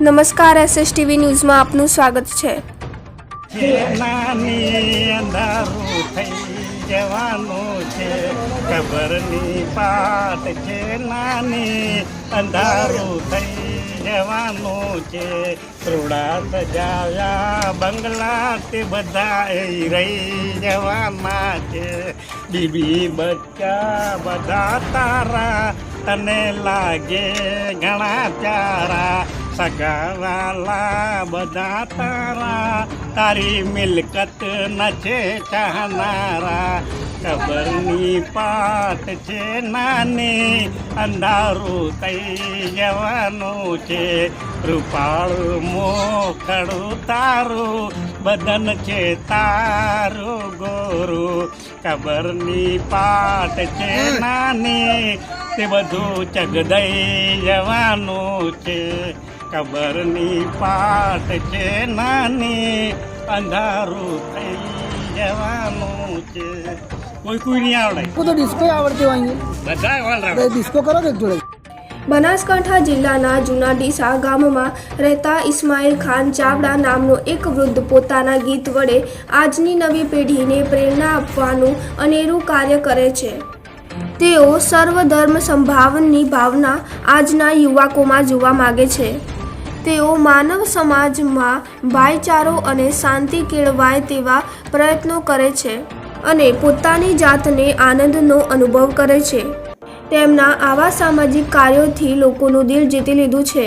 નમસ્કાર SS TV ન્યૂઝમાં આપનું સ્વાગત છે. જવાનું છે, ખબરની પાટ છે નાની અંધારું થઈ જવાનું છે રોડા સજાયા બંગલા તે બધા રહી જવાના છે બીબી બચ્ચા બધા તારા, તને લાગે ઘણા પ્યારા. સગાવાલા બધા તારા, તારી મિલકત ન છે ચાહનારા. ખબરની પાટ છે નાની, અંધારું થઈ જવાનું છે. રૂપાળું મોખડું તારું, બદન છે તારું ગોરું. ખબરની પાટ છે નાની, તે બધું ચગદઈ જવાનું છે. ખબરની પાટ છે નાની, અંધારું થઈ જવાનું છે. બનાસકાંઠા જિલ્લાના જૂના ડીસા ગામમાં રહેતા ઇસ્માઇલ ખાન ચાવડા નામનો એક વૃદ્ધ પોતાના ગીત વડે આજની નવી પેઢીને પ્રેરણા આપવાનું અનેરું કાર્ય કરે છે. તેઓ સર્વધર્મ સંભાવનની ભાવના આજના યુવકોમાં જોવા માગે છે. તેઓ માનવ સમાજમાં ભાઈચારો અને શાંતિ કેળવાય તેવા પ્રયત્નો કરે છે. અને પોતાની જાતને આનંદનો અનુભવ કરે છે. તેમના આવા સામાજિક કાર્યોથી લોકોનું દિલ જીતી લીધું છે.